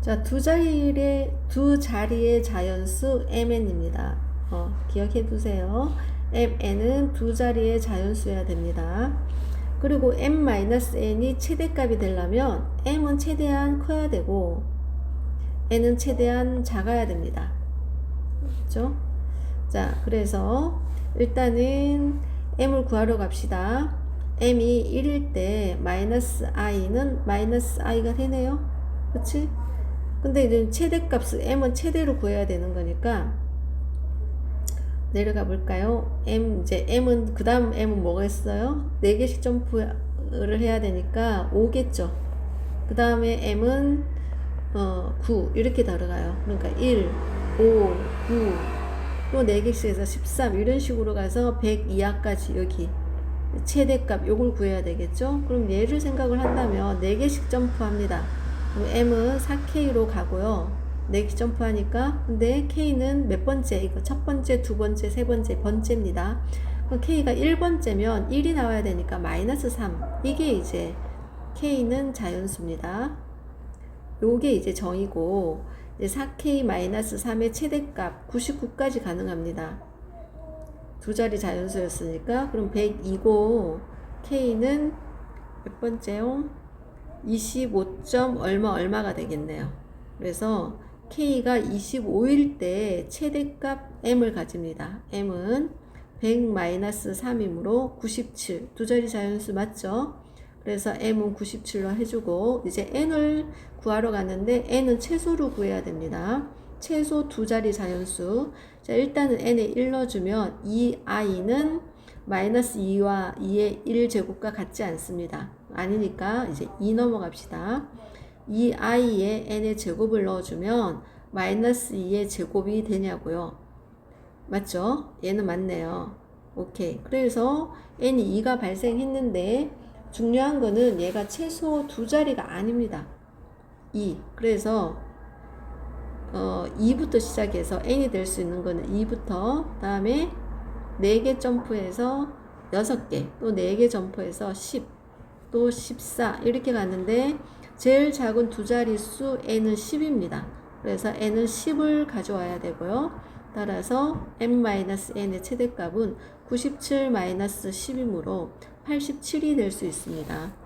자, 두 자리의 두 자리의 자연수 mn입니다. 어, 기억해 두세요. mn은 두 자리의 자연수여야 됩니다. 그리고 m-n이 최대값이 되려면 m은 최대한 커야 되고 n은 최대한 작아야 됩니다. 그렇죠? 자, 그래서 일단은 m을 구하러 갑시다. m이 1일 때 마이너스 i는 마이너스 i가 되네요. 그렇지? 근데 이제 최대값을 m은 최대로 구해야 되는 거니까 내려가 볼까요? m 이제 m은 그 다음 m은 뭐가 있어요? 4개씩 점프를 해야 되니까 5겠죠. 그 다음에 m은 어, 9 이렇게 들어가요. 그러니까 1, 5, 9, 또 4개씩 해서 13 이런 식으로 가서 100 이하까지 여기 최대값 요걸 구해야 되겠죠? 그럼 얘를 생각을 한다면 4개씩 점프합니다. M은 4k로 가고요. 4개 점프하니까 근데 k는 몇 번째? 이거 첫 번째, 두 번째, 세 번째, 번째입니다. 그럼 k가 1번째면 1이 나와야 되니까 마이너스 3 이게 이제 k는 자연수입니다. 요게 이제 정이고 이제 4k-3의 최대값 99까지 가능합니다. 두 자리 자연수였으니까 그럼 102고 k는 몇 번째요? 25점 얼마 얼마가 되겠네요. 그래서 k가 25일 때 최대값 m을 가집니다. m은 100-3이므로 97. 두 자리 자연수 맞죠? 그래서 m은 97로 해주고 이제 n을 구하러 갔는데 n은 최소로 구해야 됩니다. 최소 두 자리 자연수. 자, 일단은 n에 1 넣어주면 이 i는 마이너스 2와 2의 1제곱과 같지 않습니다. 아니니까 이제 2 넘어갑시다. 이 i에 n의 제곱을 넣어주면 마이너스 2의 제곱이 되냐고요. 맞죠? 얘는 맞네요. 오케이. 그래서 n이 2가 발생했는데 중요한 거는 얘가 최소 두 자리가 아닙니다. 2. 그래서 어, 2부터 시작해서 n이 될 수 있는 거는 2부터 다음에 4개 점프해서 6개 또 4개 점프해서 10 또 14 이렇게 갔는데 제일 작은 두 자릿수 n은 10입니다. 그래서 n은 10을 가져와야 되고요. 따라서 m-n의 최대값은 97-10이므로 87이 될 수 있습니다.